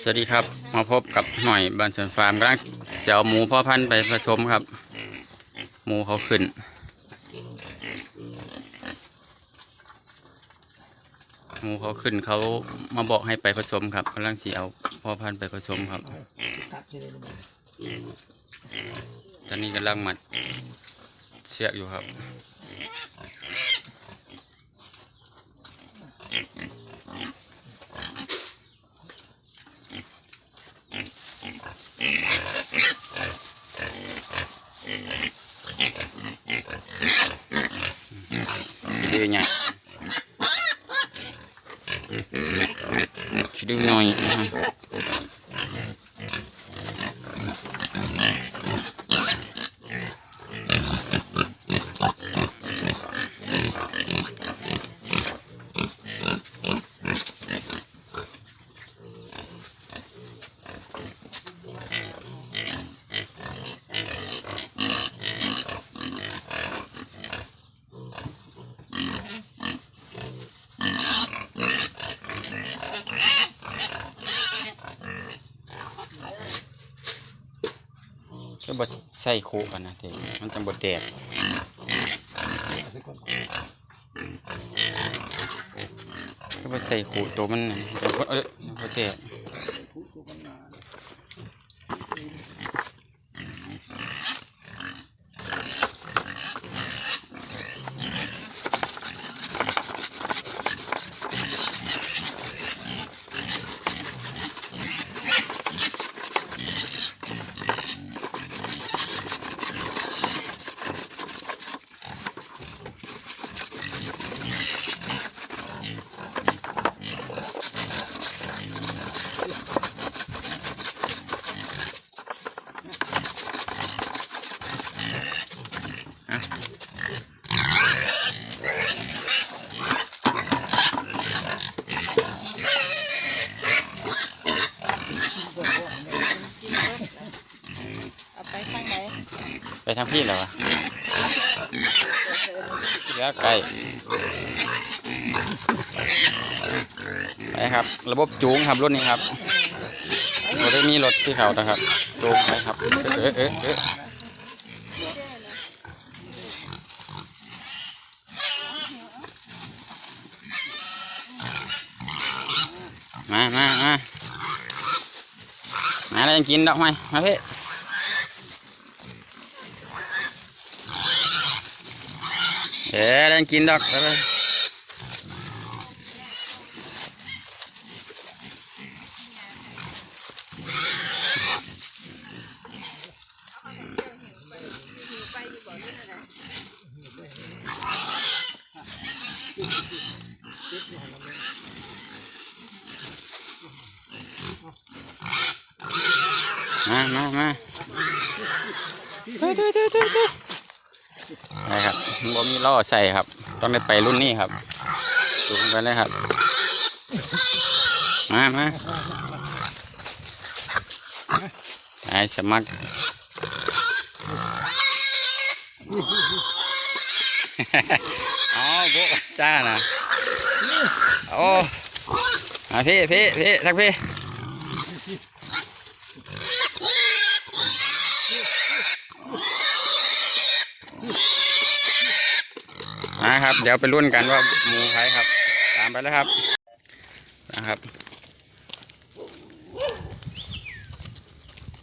สวัสดีครับ มาพบกับหน่อยบันสริญฟาร์มกำลังเสียวหมูพ่อพันธุ์ไปผสมครับ หมูเขาขึ้น หมูเขาขึ้นเขามาบอกให้ไปผสมครับกำลังเสียวพ่อพันธุ์ไปผสมครับตัดจะได้บ่ตอนนี้กำลังมัดเชือกอยู่ครับ ดื้อใหญ่ขี้ดื้อหน่อย ส่โคกันนะเด็มันจะบดแตกก็ไปใส่โคตัวมันน่ะจะบด เอ้ยบดแตกไปทางพี่เหรอวะเยอะไกลไปครับ ระบบจูงครับรุ่นนี้ครับเราได้มีรถที่เขานะครับจูงไปครับ เออเอ๊ะเอ๊ะมามามา มาแล้วกินดอกไม้มาพี่เอ๊ะเล่นกินดอกไปไปมามามาเฮ้ยเฮ้ยเฮ้ยเฮ้ยเฮ้ย ใช่ครับบ่มีล้อ ใส่ครับ ต้องได้ไปรุ่นนี้ครับจูงไปเลยครับ มามาไอ้สมัครอ๋อโบจ้านะโอ้พี่พี่พี่ทักพี่ นะครับ เดี๋ยวไปรุ่นกันว่าหมูใครครับ ตามไปแล้วครับนะครับ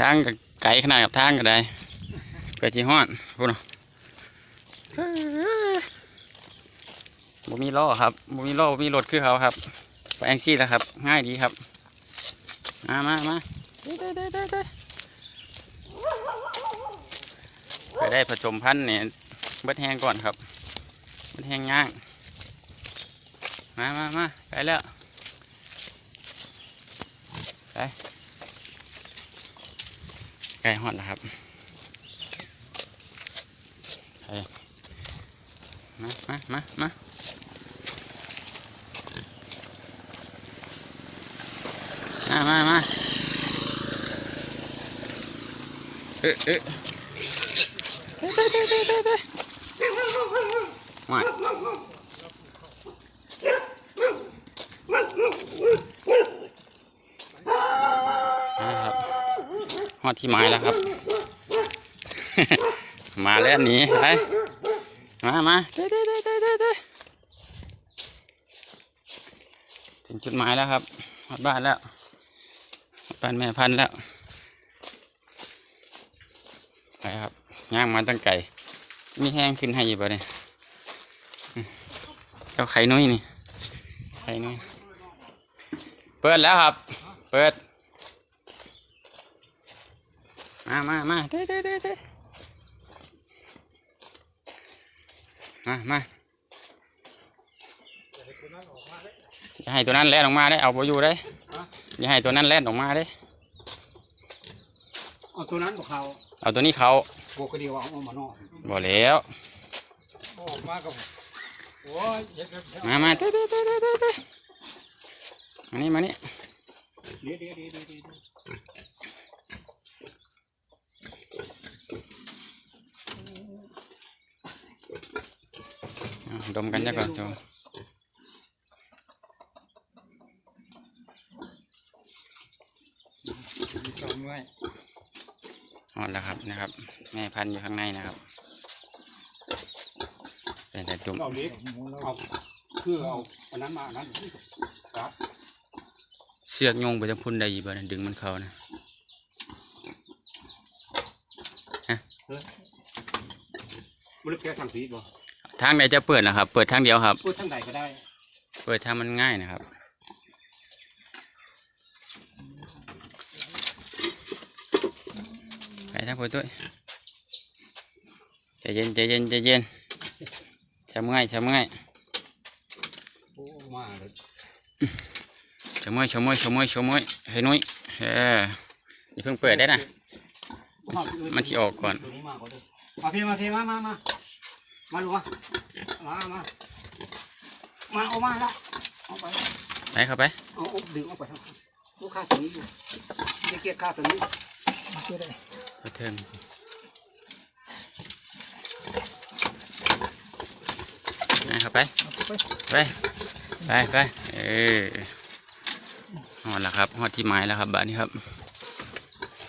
ทางก็ไกลขนาดกับทางก็ได้เพื่อจีฮอนพูดบ่มีล้อครับบ่มีล้อบ่มีรถคือเขาครับไปแองซี่แล้วครับ ง่ายดีครับ มามามาไปได้ผสมพันธุ์เนี่ยเบิดแห้งก่อนครับ มันแห้งย่าง มามามาไปแล้ว ไปใกล้หอดแล้วครับไปมามามามามามามาเอ๊ะเอ๊ะ เอ๊ะเอ๊ะเอ๊ะเอ๊ะเอ๊ะเอ๊ะมามอดที่ไม้แล้วครับ มาแล้วหนีไปมามาเด้เด้เด้เด้เด้เด้ถึงจุดหมายแล้วครับฮอดบ้านแล้วฮอดบ้านแม่พันแล้วไปครับย่างมาตั้งไก่มีแห้งขึ้นให้ยู่ป่ะเนี่ย เจ้าไข่นุ้ยนี่ ไข่นุ้ย เปิดแล้วครับ เปิด มามามาเด้เด้เด้เด้มามาอย่าให้ตัวนั้นแล่นออกมาได้เอาไปอยู่ได้อย่าให้ตัวนั้นแล่นออกมาได้เอาตัวนั้นบอกเขาเอาตัวนี้เขาโบกเดียวเอามานอกบ่แล้วออกมากับ มามาเด้เด้เด้เด้เด้เด้มานี่มานี่เดี๋ยวเดี๋ยวเดี๋ยวเดี๋ยวเดี๋ยวเอาดมกันจ้ะก่อนโจมีสองหน่วยหอดแล้วครับนะครับ แม่พันธุ์อยู่ข้างในนะครับ เป็นแต่ตุ่มเอาเล็กเอาคือเอาอันนั้นมาอันนั้นครับเสือกโยงไปจะพุ่นได้อีกบ่นะดึงมันเข้านะมันลึกแค่ทางผีบ่ทางใดจะเปิดนะครับ เปิดทางเดียวครับพูดทางใดก็ได้ เปิดทางมันง่ายนะครับไปทางประตูใจเย็นใจเย็นใจเย็น ชะเมื่อยชะเมื่อยโอ้มาเลยชะเมื่อยชะเมื่อยชะเมื่อยชะเมื่อยเฮ้ยนุ้ยเอออย่าเพิ่งเปิดได้นะมันสิมันสิออกก่อนตัวนี้มาก่อนเด้อมาพี่มาพี่มามามามาลูกมามามามาเอามาละเอาไปไปเข้าไปเอาเอาดึงเอาไปทางลูกค้าตัวนี้อยู่จะเกียร์ค่าตัวนี้เกียร์ได้กระเทิงไป เข้าไป ไป ไปไปเออหอดแล้วครับหอดที่ไม้แล้วครับบ้านนี้ครับ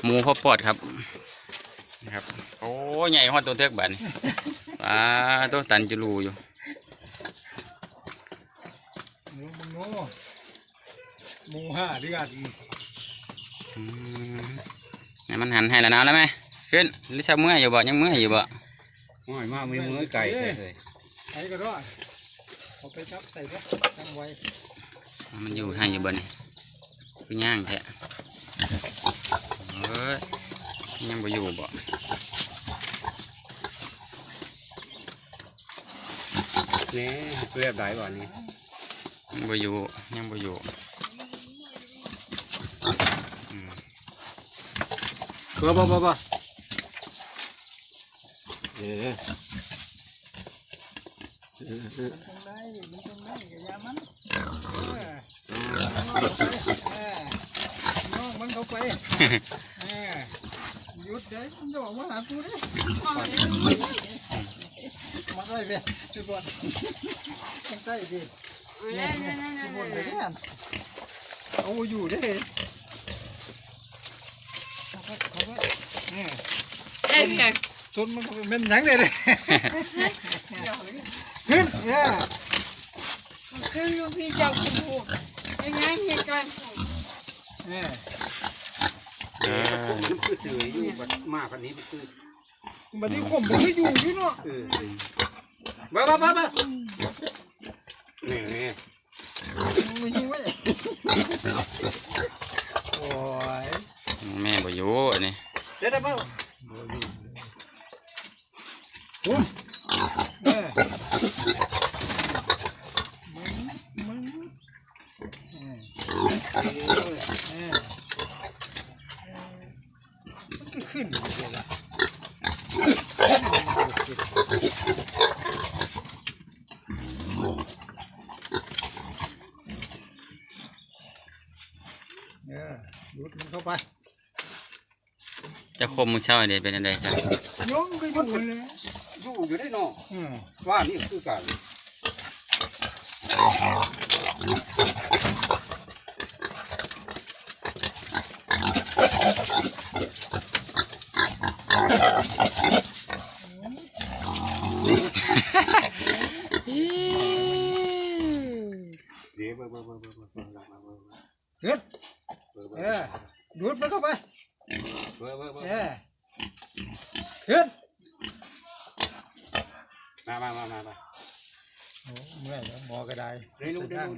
หมูพ่อปอดครับนะครับ โอ้ใหญ่หอดตัวเทือกบ้านนี้ปลาตัวตันจะรูอยู่หมูหมูหมูห้าเดือนอืมนี่มันหันให้แล้วนะแล้วไหมขึ้นลิซ่าเมื่อยอยู่บ่ยังเมื่อยอยู่บ่ง่ายมากมีมือไก่เลย ไก่ก็รอดเอาไปจับใส่ก็ตั้งไว้มันอยู่ให้อยู่บ่นี่คือย่างแท้เอ้ยยังบ่อยู่บ่นี่เรียบร้อยบ่นี้ยังบ่อยู่ยังบ่อยู่อืมบ่บ่บ่บ่เออน้อง มันเข้าไปเออหยุดเด้มันจะบอกว่าหากูเด้มาได้เลยสิบวันยังใต้ดิเนี่ยสิบวันไปเนี่ยเอาอยู่เด้เขาเขาเนี่ยเอ้ย เพียงชนมันก็เป็นหยังเลยเลยขึ้นเนี่ยคือลูกพี่เจ้าคุณพูดยังไงเหตุการณ์เนี่ยเออน้ำคือสื่ออยู่บัดมาพันนี้มันคือบัดนี้ข่มมันก็อยู่อยู่เนาะเออบ่บ่บ่บ่นี่นี่มันอยู่ไว้โอ้ยแม่บ่อยู่อันนี่เดี๋ยวเดี๋ยว เนี่ยมึงมึงเออเออมันก็ขึ้นอยู่เลยล่ะเออหยุดมันเข้าไป จะคมมือเช้าเดี๋ยวเป็นอะไรจ้ะโยมก็อยู่เลย อยู่อยู่ได้เนาะอืมว่านี่คือกัน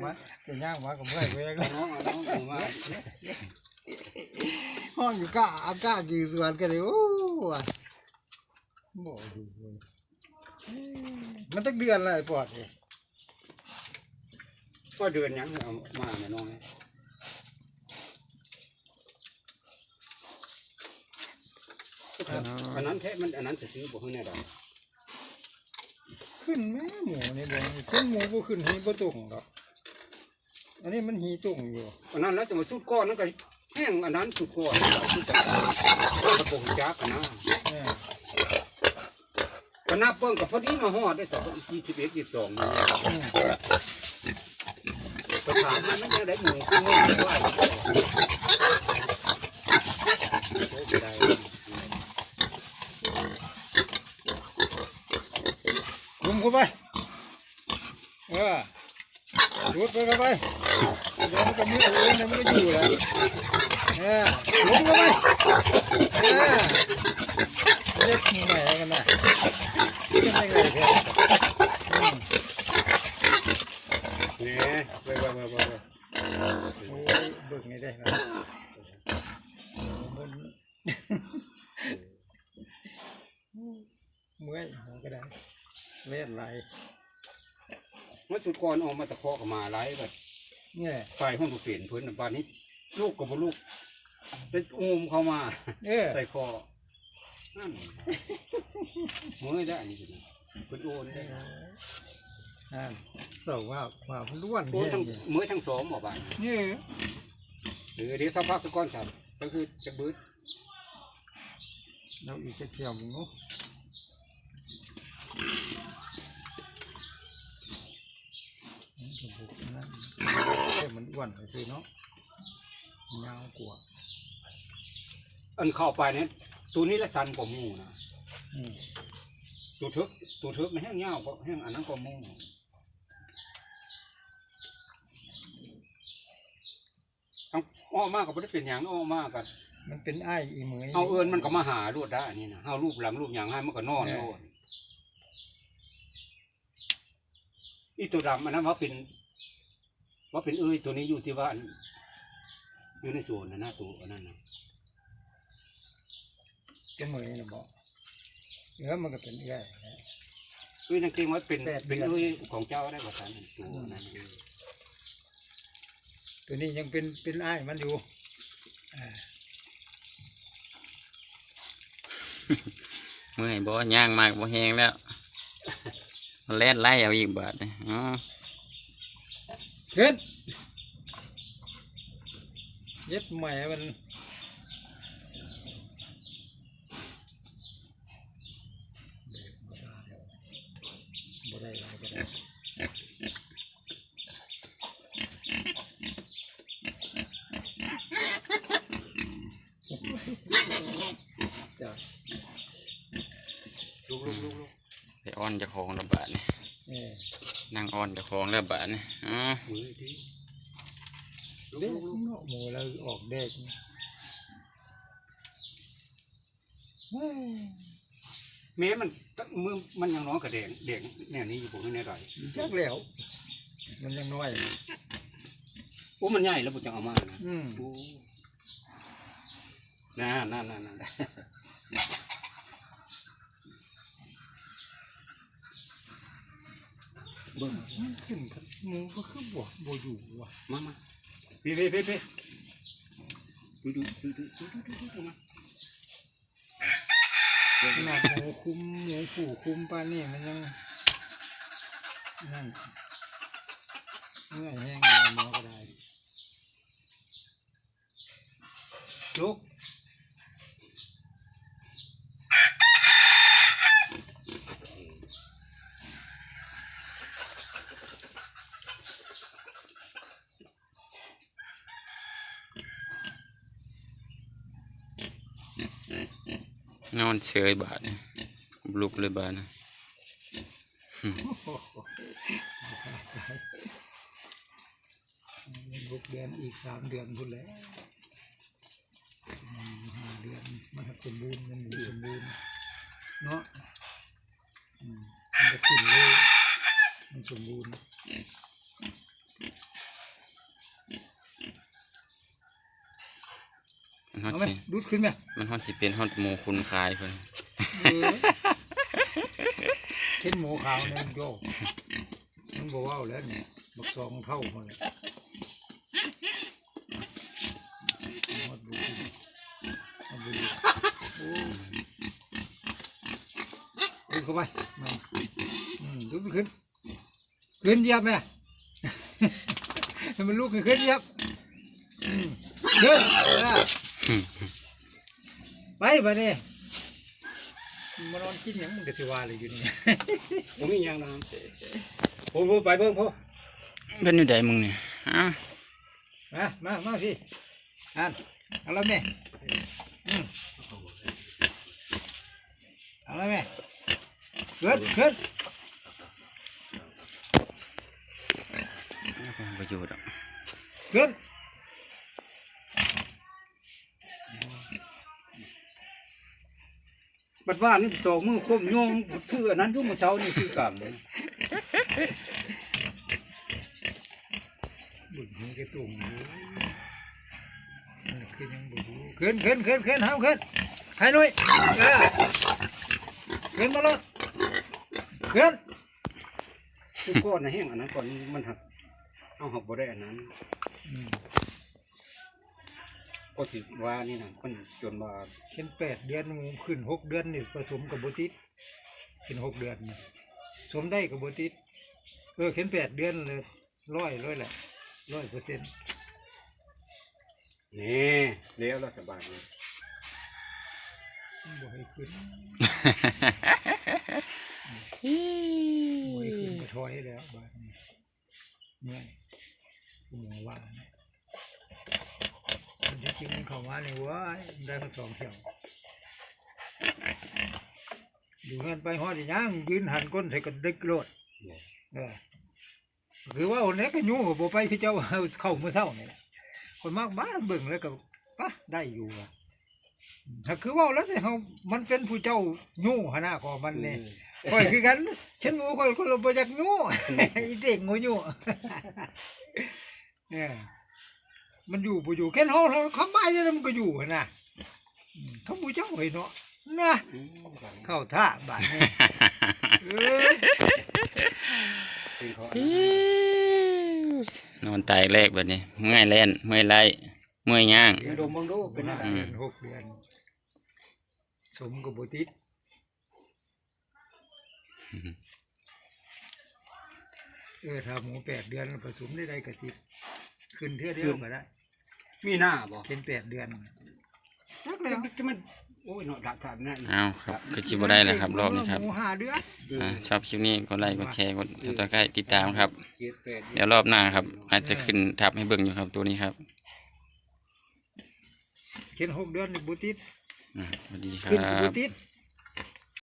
มาจะย่างมาก็เมื่อยเว้ยเอาน้องเอาน้องเอามาห้องอยู่ก้าอากาศอยู่สวนกันเลยโอ้ว่ะบ่ดูเว้ยมันตั้งเดือนอะไรปอดเลยก็เดือนยังเอามาเนี่ยน้องเนี่ยอันนั้นแท้มันอันนั้นจะซื้อบ่ให้แน่ดอกขึ้นแม่หมูนี่บ่ขึ้นหมูบ่ขึ้นหีบ่ตุ่งหรอก อันนี้มันหีตุ่งอยู่อันนั้นแล้วจะมาสุดก้อนนั่นก็แห้งอันนั้นสุดก้อนสุดก้อนกระโปรงจักรนะเออก็นับเบิ่งกับพอดีมาฮอดได้สองยี่สิบเอ็ดยี่สิบสองนี่อืมก็ถามมันมันยังได้หมูคือมึงว่าโอ้ได้ลุมเข้าไป เออดูดไปเข้าไปเดี๋ยว มันจะเมื่อยเลยมันก็อยู่แล้วเออลุกมาเออเล็กหน่อยกันนะจะไม่ไงเพื่อนเนี่ยไปไปไปไปเบิกไม่ได้นเมื่อยก็ได้เลืดไหลเมื่อสุดก่อนออกมาตะเคาะกมาไล่แบบ เนี่ยไฟห้องเปลี่ยนพื้นบ้านนี้ ลูกกับบ่ลูกเป็นอุ้มเข้ามา เออใส่คอนั่นมือได้อันนี้สิเป็นโอนได้อ่านเสาว่าว่ามันล้วนโอนแห้ทั้งงอยู่มือทั้งสองหมอบ้านเนี่ยหรือเดี๋ยวสักพักสักก้อนสัตว์ก็คือจะบืดเราอีกจะเที่ยวมึงเนาะมันก็บุกนั่น แต่มันอ้วนไปสิเนาะยาวกว่าอันเข้าไปเนี่ยตัวนี้ละสันกว่าหมูนะอืมตัวทึกตัวทึกมันแห้งเงาวก็แห้งอันนั้นกว่าหมูทั้งอ้อมากก็ไม่ได้เป็นอย่างอ้อมากกันมันเป็นไอ้ายอีเหมยเอาเอิญมันก็มาหาลวดได้อันนี่นะเอารูปหลังรูปอย่างให้มันก็นอนโลดอีตัวดำอันนั้นว่าเป็น ว่าเป็นเอ้ยตัวนี้อยู่ที่ว่าอันอยู่ในสวนนะหน้าตัวอันนั้นนะจะเหมยนะบอกเออมันก็เป็นไอ้ายนะเอ้ยนั่นเก่งว่าเป็นแปดเดืเป็อนนเอ้ยของเจ้าได้กว่าสันตัวนั้นเองตัวนี้ยังเป็นเป็นไอ้ายมันอยู่อ่าเมื่อยบ่ย่างมากบ่แห้งแล้วมันแล่นไล่เอาอีกบาทนี่อ๋อ ขึ้นเย็ดใหม่มันบ่ได้อะไรก็ได้จ้ะลูกลูกลูกลูกไปอ้อนเจ้าของแล้วบาทนี่ เออ นั่ง อ้อนเจ้าของแล้วบาทนี่อ๋อมือที่ลูกเด็กลูกลูกเนาะหมูแล้วออกเด็กเฮ้ยแม้มันมือมันยังน้อยกับแดงแดงแน่นี่อยู่ผมไม่แน่ใจจักแล้วมันยังน้อยโอ้มันใหญ่แล้วผมจะเอามานะอืมน่าน่าน่าน่า เบิ่งมันขึ้นกับหมูก็คือบ่บ่อยู่ว่ะมามาพี่พี่พี่พี่ดูดูดูดูดูดูดูดูมาขนาดหมูคุมหมูผูคุมปานนี่มันยังนั่นเมื่อยแห้งแล้วหมอก็ได้ลูก อนเฉยบาทลุกเลยบาทนะลุกเดือนอีกสามเดือนพุ่นแล้ว อดเอาไหมสิดูดขึ้นไหมมันฮอดสิเป็นฮอดหมูคุณคายเพิ่นเออเช่นหมูขาวเนี่ยมันโยกมันบอกว่าแล้วเนี่ยบักสองเท่าคนเลยเอาดูขึ้นเอาดูดิโอ้ขึ้นเข้าไปมาอืมดูมันขึ้นขึ้นเหยียบไหม ให้มันลุกขึ้นขึ้นเหยียบอืมขึ้นเออ ไปไปเนี่ยมานอนกินหยังมึงก็สิว่าเลยอยู่นี่ ผมมีอย่างนะผมผมไปเบิ่งพ่อเพิ่นอยู่ใดมึงนี่อ้าวมามามาพี่อ่านเอาละแม่อืมเอาละแม่ขึ้นขึ้นบ่อยู่ดอกขึ้น บัดว่านี่สองมือคมโยงคืออันนั้นทุกมื้อเช้านี่คือกรรมเลยบุญมึงก็ตุ่มอยู่มันขึ้นยังบุญขึ้นขึ้นขึ้นขึ้นห้ามขึ้นให้หน่อยเออขึ้นมาเลยขึ้นคือก้อนน่ะแห้งอันนั้นก่อนมันหักเอาหักบ่ได้อันนั้นอืม ก็สิว่านี่นะคนจนว่าขึ้นแปดเดือนขึ้นหกเดือนนี่ผสมกับโบติดขึ้นหกเดือนนี่สมได้กับโบติดเออเขึ้นแปดเดือนเลยร้อยร้อยแหละร้อยเปอร์เซ็นต์นี่แล้วเราสบายเลยบ่ให้ขึ้นอีบ่ให้ขึ้นก็ถอยแล้วบ้าดนี้เมื่อยกูหมอว่านะ มันที่จริงมันเข้ามาในหัวายมันได้มาสองเที่ยวดูเงินไปฮอดอีหยังยืนหันก้นใส่กันดึกโลดเออคือว่าคนนี้ก็ยุ่งกับโบไปพี่เจ้าเอาเข้าเมื่อเช้านี่แหละคนมากบ้าเบิ่งแล้วก็ปะได้อยู่ว่ะถ้าคือว่าแล้วเนี่ยเขามันเป็นผู้เจ้ายุ่งหนน้าของมันเนี่ยข่อยคือกันฉันงูข่อยคนเราไปจากงูอีเด็กงูอยู่เนี่ย มันอยู่บ่อยู่แค่เฮาเราคำใบเนี่ยมันก็อยู่หั่นน่ะอืมเขาบ่เจ้าไว้เนาะนะเข้าท่าบาดนี้เออเป็นเขาอีนอนตายแรกแบบนี้ เมื่อยแล่นเมื่อยไล่เมื่อยย่าง เดี๋ยวดมเบิ่งดูเป็นอะไรอืม เดือนหกเดือนสมกับบ่ติดเออถ้าหมูแปดเดือนผสมได้ได้ก็ติดขึ้นเท่าเดียวก็ได้ มีหน้าบ่เป็นแปดเดือนจักแล้แล้ววจะมันโอ้ยเนาะดักถามนั่นเอาครับคือจิบ่ได้แล้วครับรอบนี้ครับหมูห้าเดือนอ่าชอบคลิปนี้กดไลค์กดแชร์กดติดตามติดตามครับ เจ็ดแปดเดี๋ยวรอบหน้าครับ อาจจะขึ้นทับให้เบิ่งอยู่ครับตัวนี้ครับเขียนหกเดือนนี่บุติดอ่าสวัสดีคขึ้นรับุบ ติด